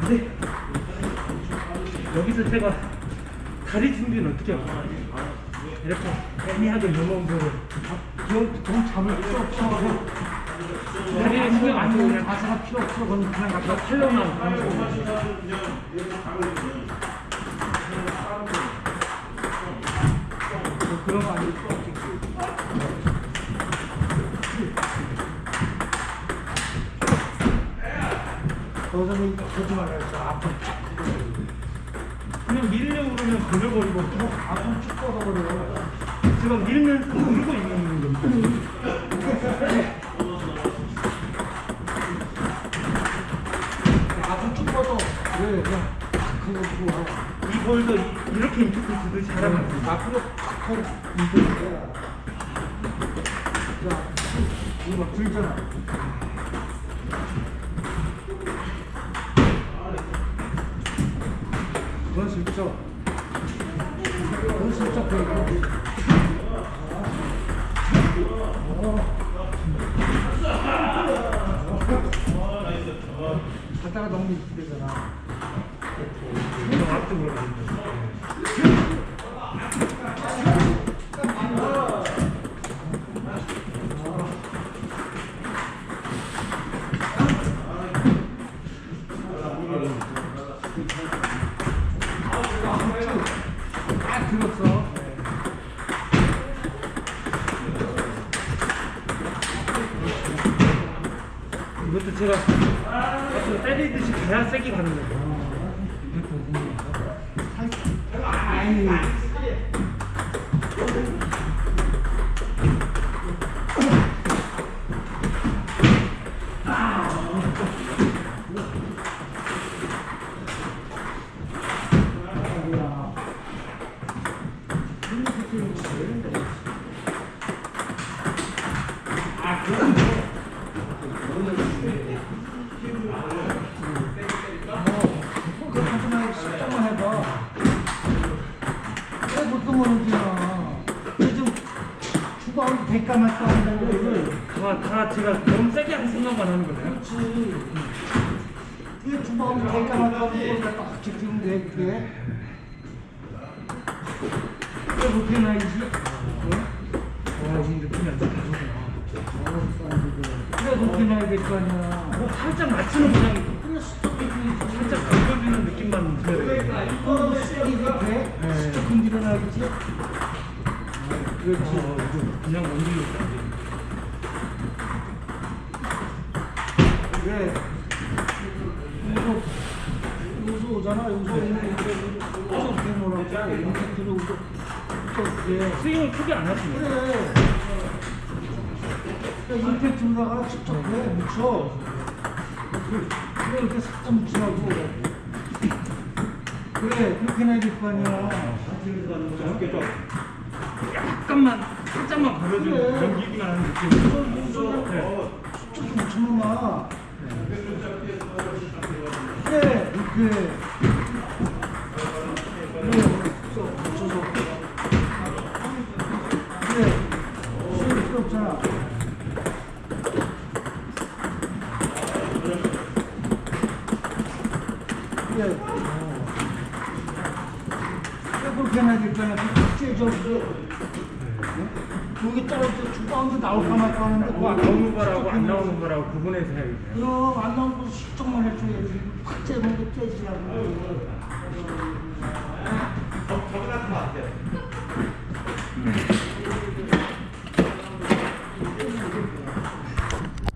근데 여기서 제가 다리 준비는 어떻게 할까요? 이렇게 애매하게 넘어온 거를 좀 잡을 풀어 다리에 신경 안 쓰고 그냥 가사가 필요 없어. 그냥 갖다 팔로만 가는 거. 그런 거 아니고. 없지. 거기서 거지 말아야지. 앞으로 쭉 그냥 밀려고 그러면 걸려버리고 앞으로 쭉 뻗어버려. 지금 밀면 누르고 있는 겁니다 앞으로 쭉 뻗어. 왜? 그냥 그거 그거. 이 볼도 이- 이렇게 인터뷰 주듯이 하라면 앞으로 탁 하고 이거 자, 이거 막 들잖아. 그건 슬쩍. 그건 슬쩍 되고. 하다가 너무 이쁘잖아. 모르 딱 들었어. 이것도 제가 앞으로 때리듯이 가야 세게 가는 거예요 아이. 주방을 대가만 싸운다고 그래. 다, 다 제가 너무 세게 할 생각만 하는 거예요 그렇지. 왜 주방을 대가만 싸우고 그걸 딱 지키면 돼, 그게? 왜 그렇게 나이지? 와이 느낌이 안 좋다 왜 그렇게 나야 될 거 아니야? 뭐 살짝 맞추는 그냥 그래, 스톱이지. 살짝 긁어주는 느낌만 이거 세게 돼? 네. 조금 일어나겠지? 그렇지 그냥 원딜로 왜? 여기서 여기서 오잖아. 여기서 오면 여기서 어떻게 놀라고? 이렇게 들어오고 어떻게? 스윙을 크게 안 하시네요 그래. 그러니까 임팩트로다가 직접 해 묻혀. 그래 이렇게 살짝 묻히라고. 그래 그렇게 해야 될 거 아니야. 약간만 살짝만 걸어주는 그래. 넘기기만 하는 느낌 네. 쭉 묻혀놔. 그래 이렇게. 필요 없잖아. 그렇게 해야 될거냐 째져. 여기 떨어져 주방도 나올까 말까 하는데 그거 안 나오는 거라고 안 나오는 거라고 구분해서 해야겠네요 그럼 안 나오는 거 실적만 해줘야지. 확 째는 거 째지라고